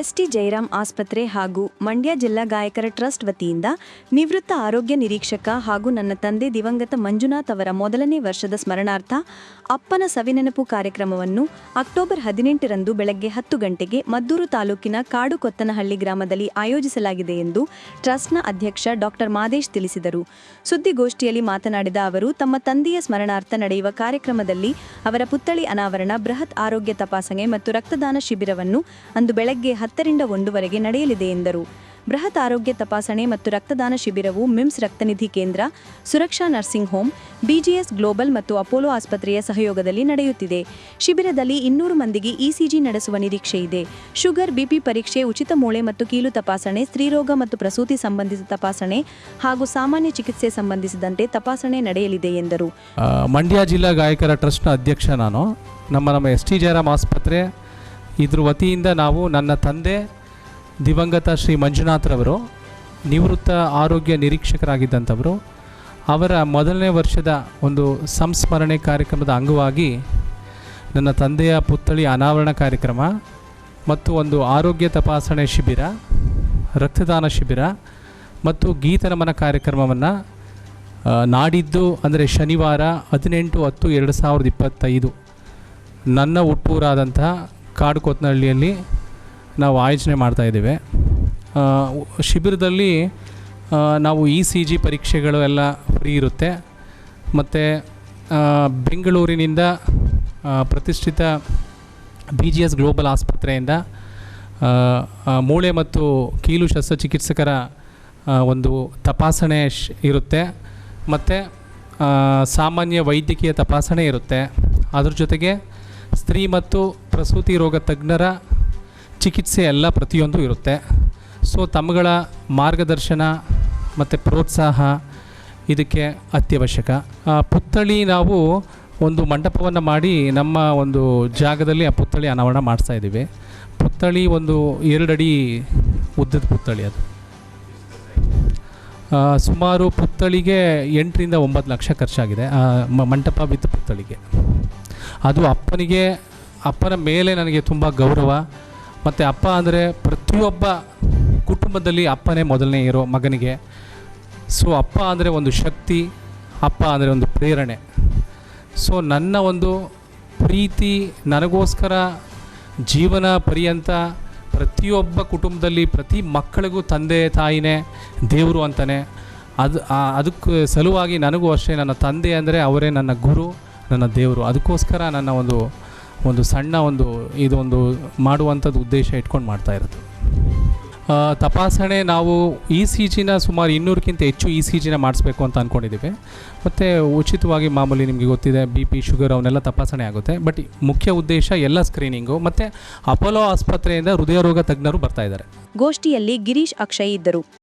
ST Jayaram ಆಸ್ಪತ್ರೆ ಹಾಗೂ ಮಂಡ್ಯ ಜಿಲ್ಲಾ ಗಾಯಕರ ಟ್ರಸ್ಟ್ ವತಿಯಿಂದ ನಿವೃತ್ತ ಆರೋಗ್ಯ ನಿರೀಕ್ಷಕ ಹಾಗೂ ನನ್ನ ತಂದೆ ದಿವಂಗತ ಮಂಜುನಾಥ್ ಅವರ ಮೊದಲನೇ ವರ್ಷದ ಸ್ಮರಣಾರ್ಥ ಅಪ್ಪನ ಸವಿನೆನಪು ಕಾರ್ಯಕ್ರಮವನ್ನು ಅಕ್ಟೋಬರ್ ಹದಿನೆಂಟರಂದು ಬೆಳಗ್ಗೆ ಹತ್ತು ಗಂಟೆಗೆ ಮದ್ದೂರು ತಾಲೂಕಿನ ಕಾಡುಕೊತ್ತನಹಳ್ಳಿ ಗ್ರಾಮದಲ್ಲಿ ಆಯೋಜಿಸಲಾಗಿದೆ ಎಂದು ಟ್ರಸ್ಟ್ನ ಅಧ್ಯಕ್ಷ ಡಾಕ್ಟರ್ ಮಾದೇಶ್ ತಿಳಿಸಿದರು. ಸುದ್ದಿಗೋಷ್ಠಿಯಲ್ಲಿ ಮಾತನಾಡಿದ ಅವರು, ತಮ್ಮ ತಂದೆಯ ಸ್ಮರಣಾರ್ಥ ನಡೆಯುವ ಕಾರ್ಯಕ್ರಮದಲ್ಲಿ ಅವರ ಪುತ್ಥಳಿ ಅನಾವರಣ, ಬೃಹತ್ ಆರೋಗ್ಯ ತಪಾಸಣೆ ಮತ್ತು ರಕ್ತದಾನ ಶಿಬಿರವನ್ನು ಅಂದು ಬೆಳಗ್ಗೆ ಹತ್ತರಿಂದ ಒಂದುವರೆಗೆ ನಡೆಯಲಿದೆ ಎಂದರು. ಬೃಹತ್ ಆರೋಗ್ಯ ತಪಾಸಣೆ ಮತ್ತು ರಕ್ತದಾನ ಶಿಬಿರವು ಮಿಮ್ಸ್ ರಕ್ತನಿಧಿ ಕೇಂದ್ರ, Suraksha nursing home BGS global ಮತ್ತು ಅಪೋಲೋ ಆಸ್ಪತ್ರೆಯ ಸಹಯೋಗದಲ್ಲಿ ನಡೆಯುತ್ತಿದೆ. ಶಿಬಿರದಲ್ಲಿ ಇನ್ನೂರು ಮಂದಿಗೆ ಇಸಿಜಿ ನಡೆಸುವ ನಿರೀಕ್ಷೆ ಇದೆ. ಶುಗರ್ ಬಿಪಿ ಪರೀಕ್ಷೆ, ಉಚಿತ ಮೂಳೆ ಮತ್ತು ಕೀಲು ತಪಾಸಣೆ, ಸ್ತ್ರೀರೋಗ ಮತ್ತು ಪ್ರಸೂತಿ ಸಂಬಂಧಿತ ತಪಾಸಣೆ ಹಾಗೂ ಸಾಮಾನ್ಯ ಚಿಕಿತ್ಸೆ ಸಂಬಂಧಿಸಿದಂತೆ ತಪಾಸಣೆ ನಡೆಯಲಿದೆ ಎಂದರು. ಮಂಡ್ಯ ಜಿಲ್ಲಾ ಗಾಯಕರ ಟ್ರಸ್ಟ್ನ ಅಧ್ಯಕ್ಷ ನಾನು. ನಮ್ಮ ನಮ್ಮ ಎಸ್ ಟಿ ಜಯರಾಮ್ ಆಸ್ಪತ್ರೆ ಇದ್ರ ವತಿಯಿಂದ ನಾವು ನನ್ನ ತಂದೆ ದಿವಂಗತ ಶ್ರೀ ಮಂಜುನಾಥ್ರವರು, ನಿವೃತ್ತ ಆರೋಗ್ಯ ನಿರೀಕ್ಷಕರಾಗಿದ್ದಂಥವರು, ಅವರ ಮೊದಲನೇ ವರ್ಷದ ಒಂದು ಸಂಸ್ಮರಣೆ ಕಾರ್ಯಕ್ರಮದ ಅಂಗವಾಗಿ ನನ್ನ ತಂದೆಯ ಪುತ್ಥಳಿ ಅನಾವರಣ ಕಾರ್ಯಕ್ರಮ ಮತ್ತು ಒಂದು ಆರೋಗ್ಯ ತಪಾಸಣೆ ಶಿಬಿರ, ರಕ್ತದಾನ ಶಿಬಿರ ಮತ್ತು ಗೀತನಮನ ಕಾರ್ಯಕ್ರಮವನ್ನು ನಾಡಿದ್ದು ಅಂದರೆ ಶನಿವಾರ ಹದಿನೆಂಟು ಹತ್ತು ಎರಡು ಸಾವಿರದ ಇಪ್ಪತ್ತೈದು. ನನ್ನ ಹುಟ್ಟೂರಾದಂತಹ ಕಾಡು ಕೊತ್ತನಹಳ್ಳಿಯಲ್ಲಿ ನಾವು ಆಯೋಜನೆ ಮಾಡ್ತಾ ಇದ್ದೇವೆ. ಆ, ಶಿಬಿರದಲ್ಲಿ ನಾವು ಇ ಸಿ ಜಿ ಪರೀಕ್ಷೆಗಳು ಎಲ್ಲ ಫ್ರೀ ಇರುತ್ತೆ. ಮತ್ತು ಬೆಂಗಳೂರಿನಿಂದ ಪ್ರತಿಷ್ಠಿತ ಬಿ ಜಿ ಎಸ್ ಗ್ಲೋಬಲ್ ಆಸ್ಪತ್ರೆಯಿಂದ ಮೂಳೆ ಮತ್ತು ಕೀಲು ಶಸ್ತ್ರಚಿಕಿತ್ಸಕರ ಒಂದು ತಪಾಸಣೆ ಇರುತ್ತೆ. ಮತ್ತು ಸಾಮಾನ್ಯ ವೈದ್ಯಕೀಯ ತಪಾಸಣೆ ಇರುತ್ತೆ. ಅದ್ರ ಜೊತೆಗೆ ಸ್ತ್ರೀ ಮತ್ತು ಪ್ರಸೂತಿ ರೋಗ ತಜ್ಞರ ಚಿಕಿತ್ಸೆ ಎಲ್ಲ ಪ್ರತಿಯೊಂದು ಇರುತ್ತೆ. ಸೊ ತಮ್ಮಗಳ ಮಾರ್ಗದರ್ಶನ ಮತ್ತು ಪ್ರೋತ್ಸಾಹ ಇದಕ್ಕೆ ಅತ್ಯವಶ್ಯಕ. ಪುತ್ಥಳಿ ನಾವು ಒಂದು ಮಂಟಪವನ್ನು ಮಾಡಿ ನಮ್ಮ ಒಂದು ಜಾಗದಲ್ಲಿ ಆ ಪುತ್ಥಳಿ ಅನಾವರಣ ಮಾಡಿಸ್ತಾ ಇದ್ದೀವಿ. ಪುತ್ಥಳಿ ಒಂದು ಎರಡಡಿ ಉದ್ದದ ಪುತ್ಥಳಿ ಅದು. ಸುಮಾರು ಪುತ್ಥಳಿಗೆ ಎಂಟರಿಂದ ಒಂಬತ್ತು ಲಕ್ಷ ಖರ್ಚಾಗಿದೆ. ಮಂಟಪ ವಿತ್ ಪುತ್ಥಳಿಗೆ. ಅದು ಅಪ್ಪನಿಗೆ ಅಪ್ಪನ ಮೇಲೆ ನನಗೆ ತುಂಬ ಗೌರವ. ಮತ್ತು ಅಪ್ಪ ಅಂದರೆ ಪ್ರತಿಯೊಬ್ಬ ಕುಟುಂಬದಲ್ಲಿ ಅಪ್ಪನೇ ಮೊದಲನೇ ಇರೋ ಮಗನಿಗೆ. ಸೊ ಅಪ್ಪ ಅಂದರೆ ಒಂದು ಶಕ್ತಿ, ಅಪ್ಪ ಅಂದರೆ ಒಂದು ಪ್ರೇರಣೆ. ಸೊ ನನ್ನ ಒಂದು ಪ್ರೀತಿ, ನನಗೋಸ್ಕರ ಜೀವನ ಪರ್ಯಂತ ಪ್ರತಿಯೊಬ್ಬ ಕುಟುಂಬದಲ್ಲಿ ಪ್ರತಿ ಮಕ್ಕಳಿಗೂ ತಂದೆ, ತಾಯಿನೇ, ದೇವರು ಅಂತಾನೆ. ಅದು ಅದಕ್ಕೆ ಸಲುವಾಗಿ ನನಗೂ ಅಷ್ಟೇ ನನ್ನ ತಂದೆ ಅಂದರೆ ಅವರೇ ನನ್ನ ಗುರು, ನನ್ನ ದೇವರು. ಅದಕ್ಕೋಸ್ಕರ ನನ್ನ ಒಂದು ಒಂದು ಸಣ್ಣ ಒಂದು ಇದೊಂದು ಮಾಡುವಂಥದ್ದು ಉದ್ದೇಶ ಇಟ್ಕೊಂಡು ಮಾಡ್ತಾ ಇರೋದು. ತಪಾಸಣೆ ನಾವು ಇ ಸಿ ಜಿನ ಸುಮಾರು ಇನ್ನೂರಕ್ಕಿಂತ ಹೆಚ್ಚು ಇ ಸಿ ಜಿನ ಮಾಡಿಸ್ಬೇಕು ಅಂತ ಅಂದ್ಕೊಂಡಿದ್ದೀವಿ ಮತ್ತು ಉಚಿತವಾಗಿ ಮಾಮೂಲಿ ನಿಮಗೆ ಗೊತ್ತಿದೆ, ಬಿ ಪಿ, ಶುಗರ್ ಅವನ್ನೆಲ್ಲ ತಪಾಸಣೆ ಆಗುತ್ತೆ. ಬಟ್ ಮುಖ್ಯ ಉದ್ದೇಶ ಎಲ್ಲ ಸ್ಕ್ರೀನಿಂಗು. ಮತ್ತು ಅಪೋಲೋ ಆಸ್ಪತ್ರೆಯಿಂದ ಹೃದಯ ರೋಗ ತಜ್ಞರು ಬರ್ತಾ ಇದ್ದಾರೆ. ಗೋಷ್ಠಿಯಲ್ಲಿ ಗಿರೀಶ್ ಅಕ್ಷಯ್ ಇದ್ದರು.